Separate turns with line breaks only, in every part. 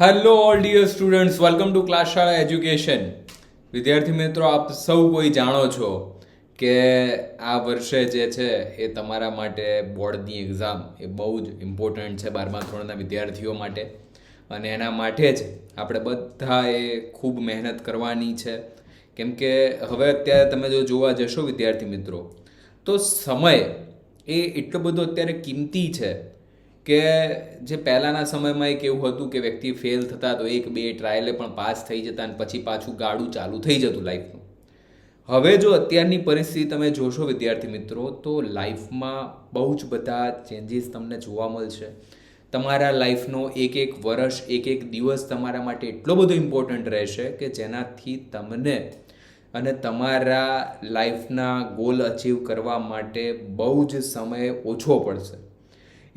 Hello all dear students welcome to class શાળા education વિદ્યાર્થી મિત્રો, આપ સૌ કોઈ જાણો છો કે આ વર્ષે જે છે એ તમારા માટે બોર્ડની એક્ઝામ એ બહુ જ ઇમ્પોર્ટન્ટ છે બારમા ધોરણના વિદ્યાર્થીઓ માટે. અને એના માટે જ આપણે બધાએ ખૂબ મહેનત કરવાની છે. કેમ કે હવે અત્યારે તમે જો જોવા જશો વિદ્યાર્થી મિત્રો, તો સમય એ એટલો બધો અત્યારે કિંમતી છે કે જે પહેલાંના સમયમાં એક એવું હતું કે વ્યક્તિ ફેલ થતા તો એક, બે ટ્રાયલે પણ પાસ થઈ જતા અને પછી પાછું ગાડું ચાલુ થઈ જતું લાઈફનું હવે જો અત્યારની પરિસ્થિતિ તમે જોશો વિદ્યાર્થી મિત્રો, તો લાઈફમાં બહુ જ બધા ચેન્જીસ તમને જોવા મળશે. તમારા લાઈફનો એક એક વર્ષ, એક એક દિવસ તમારા માટે એટલો બધો ઇમ્પોર્ટન્ટ રહેશે કે જેનાથી તમને અને તમારા લાઈફના ગોલ અચીવ કરવા માટે બહુ જ સમય ઓછો પડશે.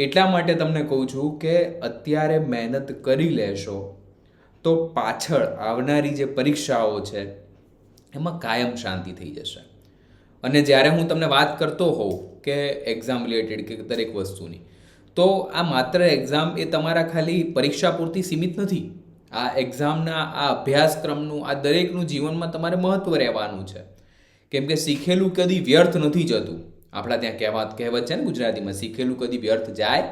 એટલા માટે તમને કહું છું કે અત્યારે મહેનત કરી લેશો તો પાછળ આવનારી જે પરીક્ષાઓ છે, એમાં કાયમ શાંતિ થઈ જશે. અને જ્યારે હું તમને વાત કરતો હોઉં કે એક્ઝામ રિલેટેડ કે દરેક વસ્તુની, તો આ માત્ર એક્ઝામ એ તમારા ખાલી પરીક્ષા પૂરતી સીમિત નથી. આ એક્ઝામના આ અભ્યાસક્રમનું, આ દરેકનું જીવનમાં તમારે મહત્ત્વ રહેવાનું છે. કેમ કે શીખેલું કદી વ્યર્થ નથી જતું. આપણા ત્યાં કહેવત કહેવત છે ને ગુજરાતીમાં, શીખેલું કદી વ્યર્થ જાય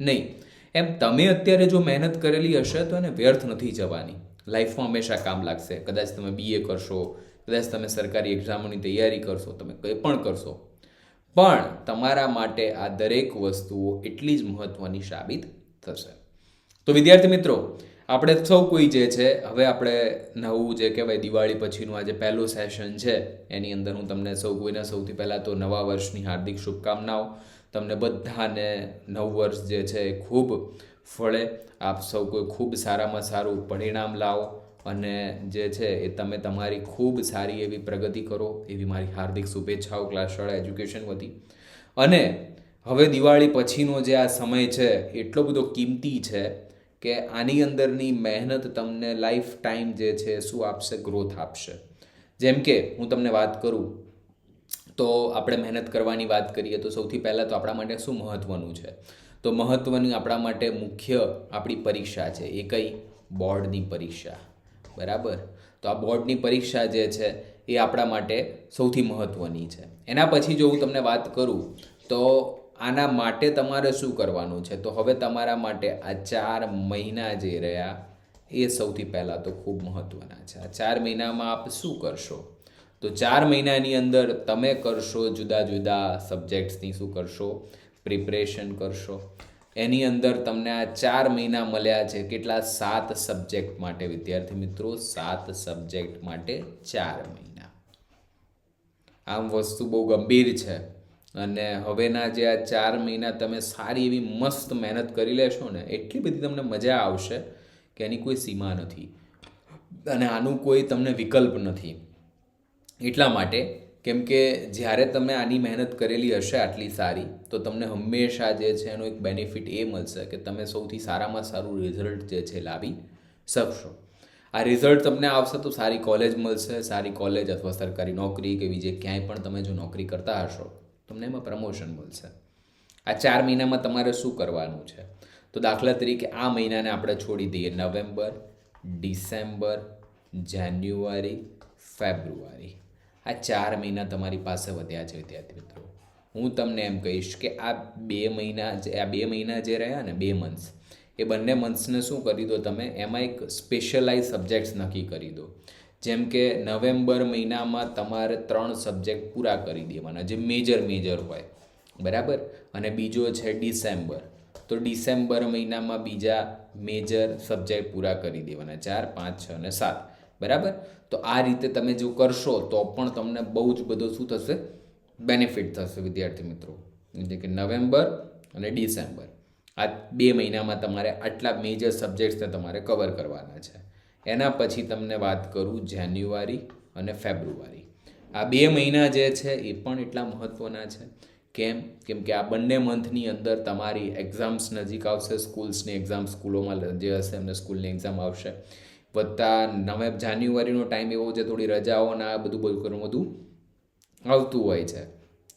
નહીં. એમ તમે અત્યારે જો મહેનત કરેલી હશે તો એને વ્યર્થ નથી જવાની. લાઈફમાં હંમેશા કામ લાગશે. કદાચ તમે બીએ કરશો, કદાચ તમે સરકારી એક્ઝામોની તૈયારી કરશો, તમે કંઈ પણ કરશો. પણ તમારા માટે આ દરેક વસ્તુઓ એટલી જ મહત્ત્વની સાબિત થશે. તો વિદ્યાર્થી મિત્રો આપણે સૌ કોઈ જે છે, હવે આપણે નવું જે કહેવાય દિવાળી પછીનું આજે પહેલું સેશન છે, એની અંદર હું તમને સૌ કોઈને સૌથી પહેલાં તો નવા વર્ષની હાર્દિક શુભકામનાઓ. તમને બધાને નવ વર્ષ જે છે એ ખૂબ ફળે. આપ સૌ કોઈ ખૂબ સારામાં સારું પરિણામ લાવો અને જે છે એ તમે તમારી ખૂબ સારી એવી પ્રગતિ કરો, એવી મારી હાર્દિક શુભેચ્છાઓ ક્લાસ શાળા એજ્યુકેશન વતી. અને હવે દિવાળી પછીનો જે આ સમય છે, એટલો બધો કિંમતી છે કે આની અંદરની મહેનત તમને લાઈફ ટાઈમ જે છે શું આપશે? ગ્રોથ આપશે. જેમ કે હું તમને વાત કરું, તો આપણે મહેનત કરવાની વાત કરીએ તો સૌથી પહેલાં તો આપણા માટે શું મહત્ત્વનું છે? તો મહત્ત્વની આપણા માટે મુખ્ય આપણી પરીક્ષા છે, એ કઈ? બોર્ડની પરીક્ષા. બરાબર? તો આ બોર્ડની પરીક્ષા જે છે, એ આપણા માટે સૌથી મહત્ત્વની છે. એના પછી જો હું તમને વાત કરું, તો આના માટે તમારે શું કરવાનું છે? તો હવે તમારા માટે આ ચાર મહિના જે રહ્યા, એ સૌથી પહેલાં તો ખૂબ મહત્ત્વના છે. આ ચાર મહિનામાં આપ શું કરશો? તો ચાર મહિનાની અંદર તમે કરશો જુદા જુદા સબ્જેક્ટ્સની શું કરશો? પ્રિપરેશન કરશો. એની અંદર તમને આ ચાર મહિના મળ્યા છે. કેટલા? સાત સબ્જેક્ટ માટે. વિદ્યાર્થી મિત્રો, સાત સબ્જેક્ટ માટે ચાર મહિના. આમ વસ્તુ બહુ ગંભીર છે. અને હવેના જે આ ચાર મહિના તમે સારી એવી મસ્ત મહેનત કરી લેશો ને, એટલી બધી તમને મજા આવશે કે એની કોઈ સીમા નથી. અને આનું કોઈ તમને વિકલ્પ નથી. એટલા માટે કેમ કે જ્યારે તમે આની મહેનત કરેલી હશે આટલી સારી, તો તમને હંમેશા જે છે એનો એક બેનિફિટ એ મળશે કે તમે સૌથી સારામાં સારું રિઝલ્ટ જે છે લાવી શકશો. આ રિઝલ્ટ તમને આવશે તો સારી કોલેજ મળશે, સારી કોલેજ અથવા સરકારી નોકરી કે બીજે ક્યાંય પણ તમે જો નોકરી કરતા હશો તમને એમાં પ્રમોશન મળશે. આ ચાર મહિનામાં તમારે શું કરવાનું છે? તો દાખલા તરીકે આ મહિનાને આપણે છોડી દઈએ નવેમ્બર, ડિસેમ્બર, જાન્યુઆરી, ફેબ્રુઆરી. આ ચાર મહિના તમારી પાસે વધ્યા છે, વિદ્યાર્થી મિત્રો. હું તમને એમ કહીશ કે આ બે મહિના જે, આ બે મહિના જે રહ્યા ને, બે મંથ્સ એ બંને મંથ્સને શું કરી દો તમે? એમાં એક સ્પેશિયલાઇઝ સબ્જેક્ટ્સ નક્કી કરી દો. જેમ કે નવેમ્બર મહિનામાં તમારે ત્રણ સબ્જેક્ટ પૂરા કરી દેવાના, જે મેજર મેજર હોય. બરાબર? અને બીજો છે ડિસેમ્બર. તો ડિસેમ્બર મહિનામાં બીજા મેજર સબ્જેક્ટ પૂરા કરી દેવાના, ચાર, પાંચ, છ અને સાત. બરાબર? તો આ રીતે તમે જો કરશો, તો પણ તમને બહુ જ બધો શું થશે? બેનિફિટ થશે, વિદ્યાર્થી મિત્રો. એટલે કે નવેમ્બર અને ડિસેમ્બર. આ બે મહિનામાં તમારે આટલા મેજર સબ્જેક્ટ્સને તમારે કવર કરવાના છે. એના પછી તમને વાત કરું જાન્યુઆરી અને ફેબ્રુઆરી. આ બે મહિના જે છે એ પણ એટલા મહત્ત્વના છે. કેમ? કેમ કે આ બંને મંથની અંદર તમારી એક્ઝામ્સ નજીક આવશે સ્કૂલ્સની એક્ઝામ સ્કૂલોમાં જે હશે એમને સ્કૂલની એક્ઝામ આવશે. વધતા નવે જાન્યુઆરીનો ટાઈમ એવો છે, થોડી રજાઓને આ બધું ઘણું બધું આવતું હોય છે.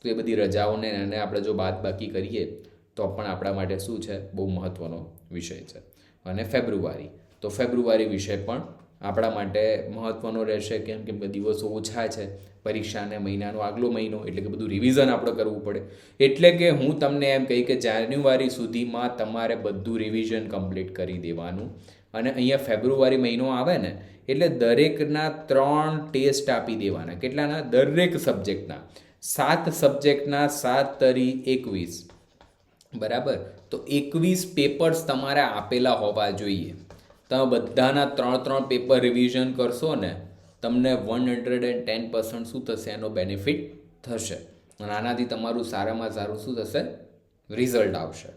તો એ બધી રજાઓને એને આપણે જો બાદ બાકી કરીએ, તો પણ આપણા માટે શું છે? બહુ મહત્ત્વનો વિષય છે. અને ફેબ્રુઆરી. તો ફેબ્રુઆરી વિષય પણ આપણા માટે મહત્ત્વનો રહેશે કેમ કેમ કે દિવસો ઓછા છે, પરીક્ષાને મહિનાનો આગલો મહિનો એટલે કે બધું રિવિઝન આપણે કરવું પડે. એટલે કે હું તમને એમ કહી કે જાન્યુઆરી સુધીમાં તમારે બધું રિવિઝન કમ્પ્લીટ કરી દેવાનું. અને અહીંયા ફેબ્રુઆરી મહિનો આવે ને, એટલે દરેકના ત્રણ ટેસ્ટ આપી દેવાના. કેટલાના? દરેક સબ્જેક્ટના સાત સબ્જેક્ટના સાત તરી એકવીસ. બરાબર? તો એકવીસ પેપર્સ તમારે આપેલા હોવા જોઈએ. તમે બધાના ત્રણ ત્રણ પેપર રિવિઝન કરશો ને, તમને one hundred and ten percent શું થશે? એનો બેનિફિટ થશે. અને આનાથી તમારું સારામાં સારું શું થશે? રિઝલ્ટ આવશે.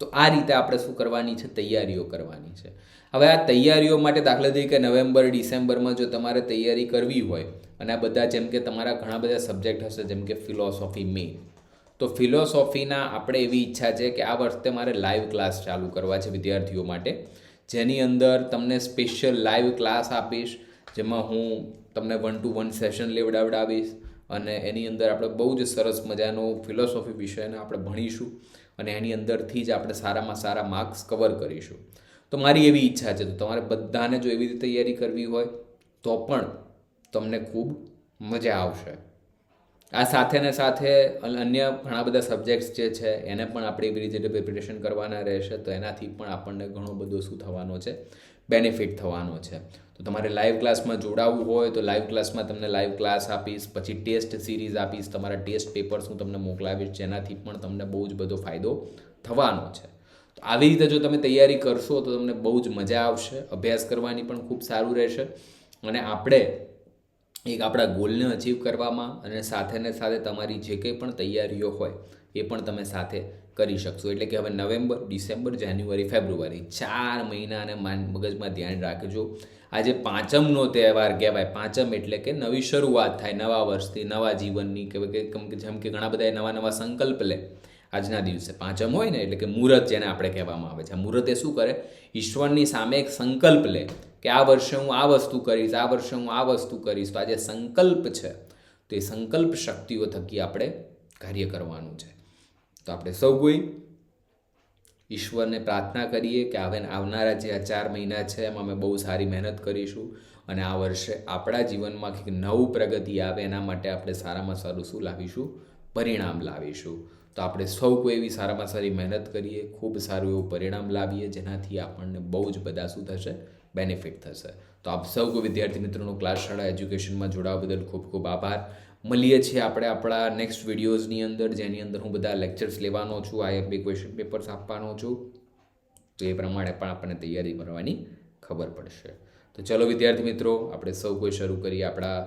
તો આ રીતે આપણે શું કરવાની છે? તૈયારીઓ કરવાની છે. હવે આ તૈયારીઓ માટે દાખલા તરીકે નવેમ્બર, ડિસેમ્બરમાં જો તમારે તૈયારી કરવી હોય, અને આ બધા જેમ કે તમારા ઘણા બધા સબ્જેક્ટ હશે, જેમ કે ફિલોસોફી મેઇન તો ફિલોસોફીના આપણે એવી ઈચ્છા છે કે આ વર્ષે મારે લાઈવ ક્લાસ ચાલુ કરવા છે વિદ્યાર્થીઓ માટે. જેની અંદર તમને સ્પેશિયલ લાઈવ ક્લાસ આપીશ, જેમાં હું તમને વન ટુ વન સેશન લેવડાવડાવીશ અને એની અંદર આપણે બહુ જ સરસ મજાનો ફિલોસોફી વિષયને આપણે ભણીશું અને એની અંદરથી જ આપણે સારામાં સારા માર્ક્સ કવર કરીશું. તો મારી એવી ઈચ્છા છે, તો તમારે બધાને જો એવી રીતે તૈયારી કરવી હોય, તો પણ તમને ખૂબ મજા આવશે. આ સાથે ને સાથે અન્ય ઘણા બધા સબ્જેક્ટ્સ જે છે, એને પણ આપણે એવી રીતે પ્રિપરેશન કરવાના રહેશે, તો એનાથી પણ આપણને ઘણો બધો શું થવાનો છે બેનિફિટ થવાનો છે. તો તમારે લાઈવ ક્લાસમાં જોડાવવું હોય, તો લાઈવ ક્લાસમાં તમને લાઈવ ક્લાસ આપીશ, પછી ટેસ્ટ સિરીઝ આપીશ, તમારા ટેસ્ટ પેપર્સ હું તમને મોકલાવીશ, જેનાથી પણ તમને બહુ જ બધો ફાયદો થવાનો છે. તો આવી રીતે જો તમે તૈયારી કરશો, તો તમને બહુ જ મજા આવશે, અભ્યાસ કરવાની પણ ખૂબ સારું રહેશે, અને આપણે એક આપણા ગોલને અચીવ કરવામાં અને સાથે ને સાથે તમારી જે કંઈ પણ તૈયારીઓ હોય, એ પણ તમે સાથે કરી શકશો. એટલે કે હવે નવેમ્બર, ડિસેમ્બર, જાન્યુઆરી, ફેબ્રુઆરી ચાર મહિનાને મગજમાં ધ્યાન રાખજો. આજે પાંચમનો તહેવાર કહેવાય. પાંચમ એટલે કે નવી શરૂઆત થાય, નવા વર્ષથી, નવા જીવનની કે જેમ કે ઘણા બધા નવા નવા સંકલ્પ લે આજના દિવસે. પાંચમ હોય ને એટલે કે મુહૂર્ત જેને આપણે કહેવામાં આવે છે. આ મુહૂર્ત શું કરે? ઈશ્વરની સામે એક સંકલ્પ લે. કે આ વર્ષે હું આ વસ્તુ કરીશ, આ વર્ષે હું આ વસ્તુ કરીશ. તો આ જે સંકલ્પ છે. તો એ સંકલ્પ શક્તિઓ થકી આપણે કાર્ય કરવાનું છે. તો આપણે સૌ કોઈ ઈશ્વરને પ્રાર્થના કરીએ કે હવે આવનારા જે આ ચાર મહિના છે, એમાં અમે બહુ સારી મહેનત કરીશું અને આ વર્ષે આપણા જીવનમાં કંઈક નવું પ્રગતિ આવે એના માટે આપણે સારામાં સારું શું લાવીશું? પરિણામ લાવીશું. તો આપણે સૌ કોઈ એવી સારામાં સારી મહેનત કરીએ, ખૂબ સારું એવું પરિણામ લાવીએ, જેનાથી આપણને બહુ જ બધા શું થશે? બેનિફિટ થશે. તો આપ સૌ કોઈ વિદ્યાર્થી મિત્રોનું ક્લાસ શાળા એજ્યુકેશનમાં જોડાવા બદલ ખૂબ ખૂબ આભાર. મળીએ છીએ આપણે આપણા નેક્સ્ટ વિડીયોઝની અંદર, જેની અંદર હું બધા લેક્ચર્સ લેવાનો છું આઈએમપી ક્વેશ્ચન પેપર્સ આપવાનો છું. તો એ પ્રમાણે પણ આપણને તૈયારી કરવાની ખબર પડશે. તો ચલો વિદ્યાર્થી મિત્રો, આપણે સૌ કોઈ શરૂ કરીએ આપણા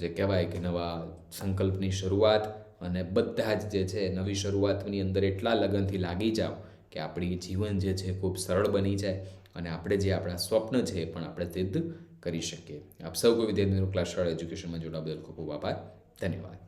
જે કહેવાય કે નવા સંકલ્પની શરૂઆત. અને બધા જ જે છે, નવી શરૂઆતની અંદર એટલા લગનથી લાગી જાઓ કે આપણી જીવન જે છે, ખૂબ સરળ બની જાય. અને આપણે જે આપણા સ્વપ્ન છે એ પણ આપણે સિદ્ધ કરી શકીએ. આપ સૌ કોઈ વિદ્યાર્થીઓ, ક્લાસ એજ્યુકેશનમાં જોડાવા બદલ ખૂબ ખૂબ આભાર. ધન્યવાદ.